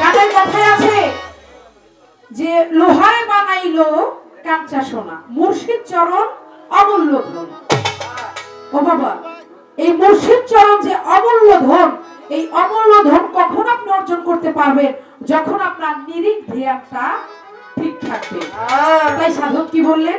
গানের কথায় আছে যে লোহারে বানাইলো কাঞ্চা সোনা মুর্শিদ চরণ অমূল্য ধন। ও বাবা এই মুর্শিদ চরণ যে অমূল্য ধন এই অমূল্য ধন কখন আপনি অর্জন করতে পারবেন? যখন আপনার নিরিখ ধ্যানটা ঠিক থাকবে। তাই সাধক কি বললেন?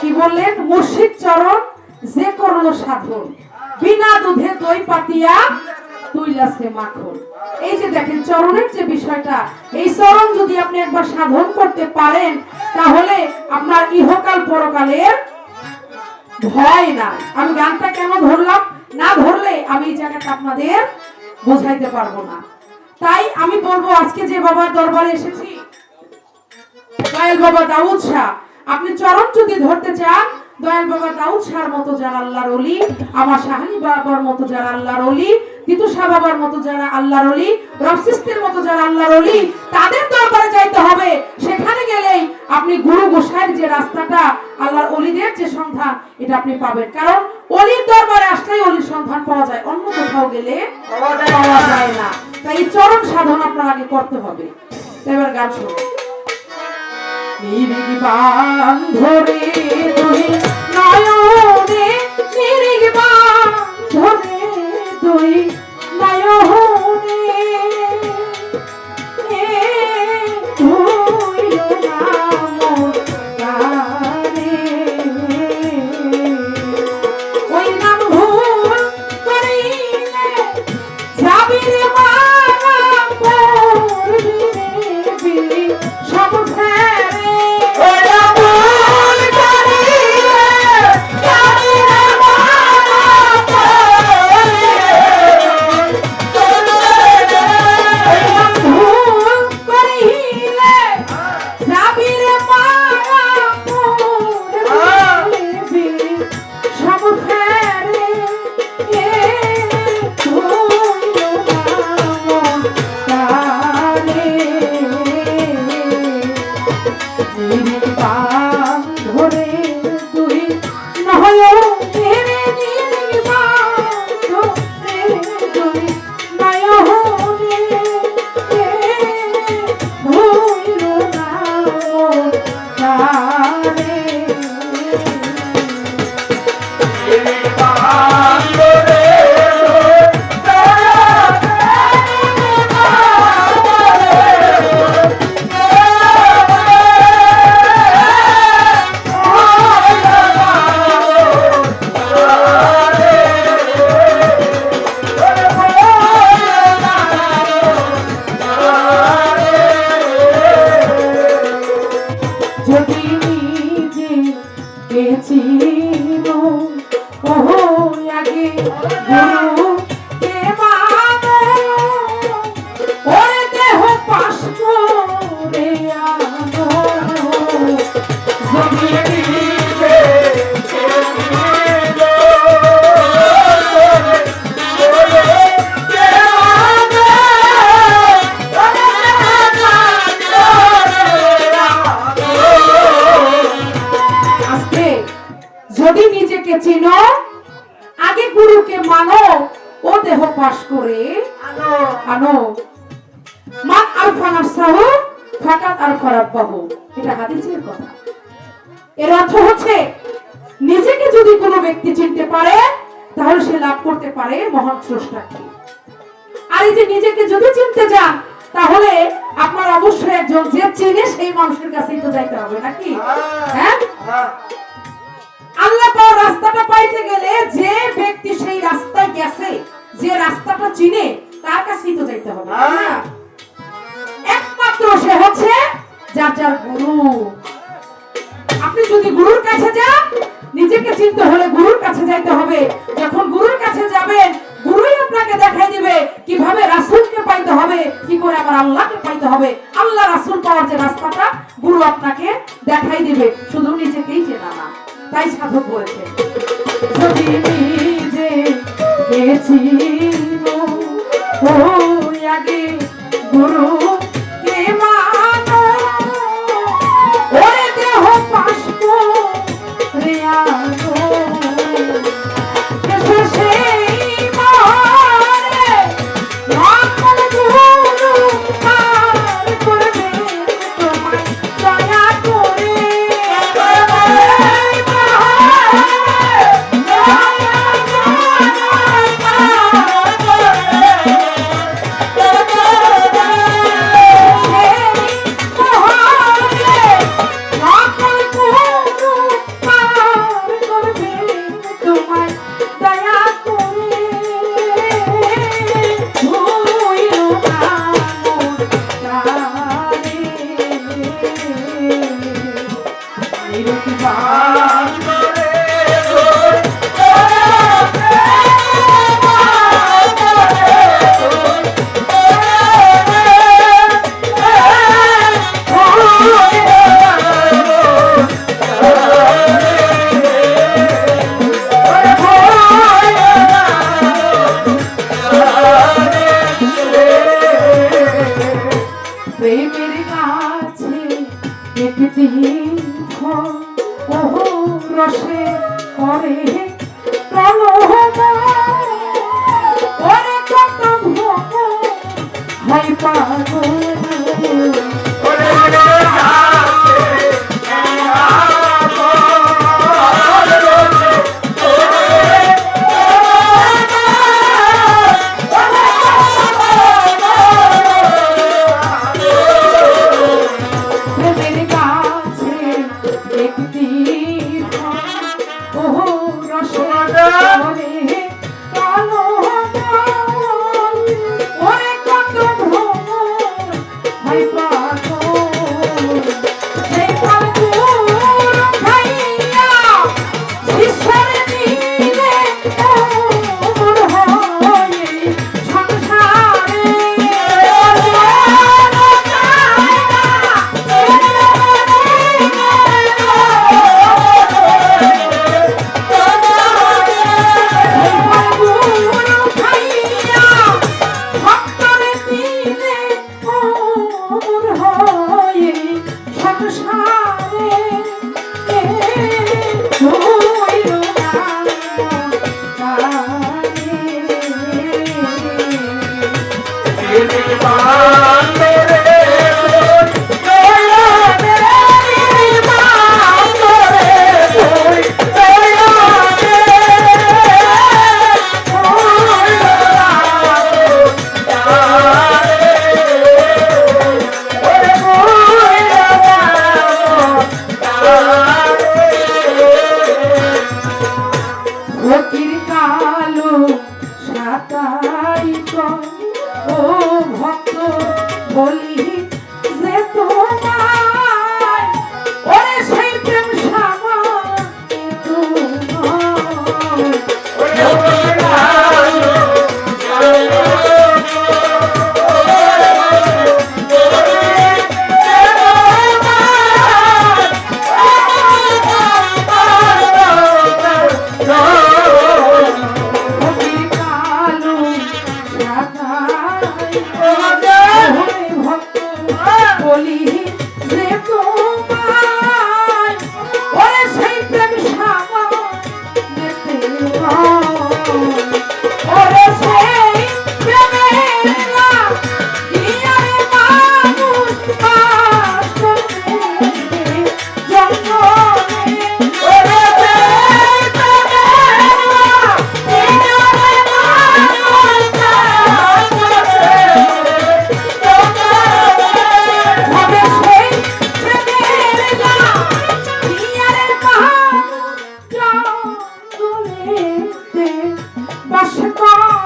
কি বললেন? মুর্শিদ চরণ যে করল সাধন। বিনা দুধে দই পাতিয়া তুইলাছে মাখন। এই যে দেখেন, চরণের যে বিষয়টা, এই চরণ যদি আপনি একবার সাধন করতে পারেন, তাহলে আপনার ইহকাল পরকালের ভয় না। আমি গানটা কেন ধরলাম? না ধরলে আমি এই জায়গাটা আপনাদের বোঝাইতে পারব না। তাই আমি বলব, আজকে যে বাবার দরবারে এসেছি দাউদ শাহ আপনি চরণ যদি ধরতে চান, দয়াল বাবা দাউদ শাহর মতো যারা আল্লাহর অলি আমার শাহানি বাবার মতো যারা আল্লাহর অলি তিতু শাহ বাবার মতো যারা আল্লাহর অলি রফসিস্তের মতো যারা আল্লাহর অলি তাদের দরবারে যাইতে হবে। সেখানে গেলেই আপনি গুরু গোসাইয়ের যে রাস্তাটা, আল্লাহর অলিদের যে সন্ধান, এটা আপনি পাবেন। কারণ অলির দরবারে আসলেই অলির সন্ধান পাওয়া যায়, অন্য কোথাও গেলে পাওয়া যায় না। তাই চরম সাধন আপনার আগে করতে হবে। এবার গান শুনুন। নিরিগ বান ধরে তুই নয়নে নির্বাণ ধরে দুই ফাকাত আরফা রাব্বাহু এটা হাদিসের কথা। এর অর্থ হচ্ছে, নিজেকে যদি কোনো ব্যক্তি চিনতে পারে, তাহলে সে লাভ করতে পারে মহান স্রষ্টাকে। আর এই যে নিজেকে যদি চিনতে যান তাহলে আপনার অবশ্যই একজন যে চেনে সেই মানুষের কাছেই তো যাইতে হবে, নাকি? হ্যাঁ? আল্লাহ পাওয়ার রাস্তাটা পাইতে গেলে যে ব্যক্তি সেই রাস্তায় গেছে গুরু আপনাকে দেখাই দেবে শুধু নিজেকেই চেনা না। তাই সাধক বলেছে। গুরু রসে করে। প্রলোভন করে কত ভোগ। হয় পাগল।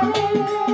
Música